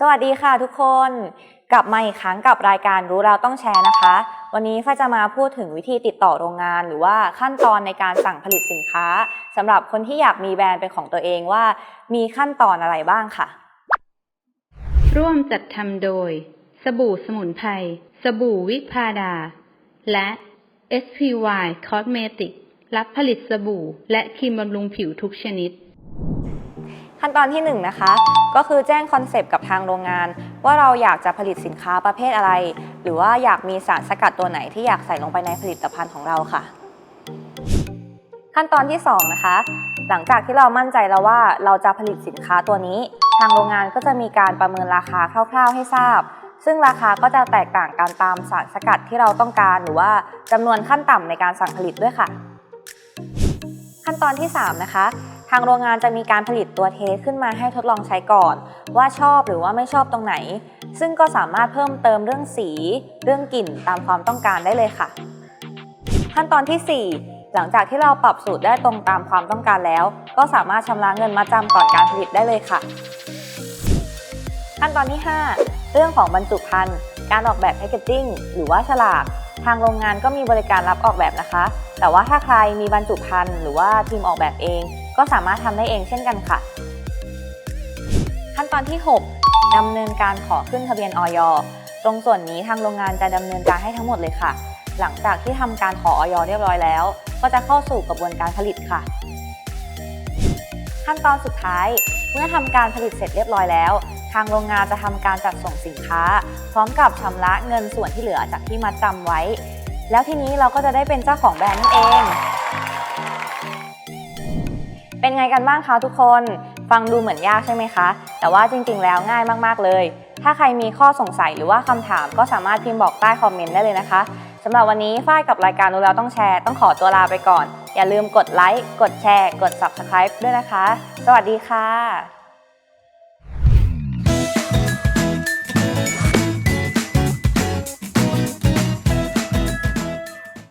สวัสดีค่ะทุกคน กลับมาอีกครั้งกับรายการรู้เราต้องแชร์นะคะ วันนี้ฝ้าจะมาพูดถึงวิธีติดต่อโรงงาน หรือว่าขั้นตอนในการสั่งผลิตสินค้าสำหรับคนที่อยากมีแบรนด์เป็นของตัวเองว่า มีขั้นตอนอะไรบ้างค่ะ ร่วมจัดทำโดย สบู่สมุนไพรสบู่วิพาดา และ SPY Cosmetic รับผลิตสบู่ และครีมบำรุงผิวทุกชนิด ขั้นตอนที่1นงนะคะ ก็คือแจ้งคอนเซปต์กับทางโรงงาน ว่าเราอยากจะผลิตสินค้าประเภทอะไร หรือว่าอยากมีสารสกัดตัวไหนที่อยากใส่ลงไปในผลิตภัณฑ์ของเราค่ะ ขั้นตอนที่ 2 นะคะ หลังจากที่เรามั่นใจแล้วว่าเราจะผลิตสินค้าตัวนี้ ทางโรงงานก็จะมีการประเมินราคาคร่าว ๆ ให้ทราบ ซึ่งราคาก็จะแตกต่างกันตามสารสกัดที่เราต้องการหรือว่าจำนวนขั้นต่ำในการสั่งผลิตด้วยค่ะ ขั้นตอนที่ 3 นะคะางโรงงานจะมีการผลิตตัวเทสขึ้นมาให้ทดลองใช้ก่อน ว่าชอบหรือว่าไม่ชอบตรงไหน ซึ่งก็สามารถเพิ่มเติมเรื่องสี เรื่องกลิ่นตามความต้องการได้เลยค่ะ ขั้นตอนที่ 4 หลังจากที่เราปรับสูตรได้ตรงตามความต้องการแล้ว ก็สามารถชำระเงินมาจำก่อนการผลิตได้เลยค่ะ ขั้นตอนที่ 5 เรื่องของบรรจุภัณฑ์การออกแบบแพคเกจจิ้งหรือว่าฉลากทางโรงงานก็มีบริการรับออกแบบนะคะ แต่ว่าถ้าใครมีบรรจุภัณฑ์หรือว่าทีมออกแบบเอง ก็สามารถทำได้เองเช่นกันค่ะ ขั้นตอนที่ 6ดำเนินการขอขึ้นทะเบียนออยตรงส่วนนี้ทางโรงงานจะดำเนินการให้ทั้งหมดเลยค่ะ หลังจากที่ทำการขอออยเรียบร้อยแล้ว ก็จะเข้าสู่กระบวนการผลิตค่ะ ขั้นตอนสุดท้าย เมื่อทำการผลิตเสร็จเรียบร้อยแล้ว ทางโรงงานจะทำการจัดส่งสินค้า พร้อมกับชำระเงินส่วนที่เหลือจากที่มัดจำไว้ แล้วทีนี้เราก็จะได้เป็นเจ้าของแบรนด์นั่นเอง ไงกันบ้างคะทุกคน ฟังดูเหมือนยากใช่ไหมคะ แต่ว่าจริงๆ แล้วง่ายมากๆเลย ถ้าใครมีข้อสงสัยหรือว่าคำถามก็สามารถพิมพ์บอกใต้คอมเมนต์ได้เลยนะคะสำหรับวันนี้ฝ้ายกับรายการรู้แล้วต้องแชร์ ต้องขอตัวลาไปก่อน อย่าลืมกดไลค์ กดแชร์ กด Subscribe ด้วยนะคะ สวัสดีค่ะ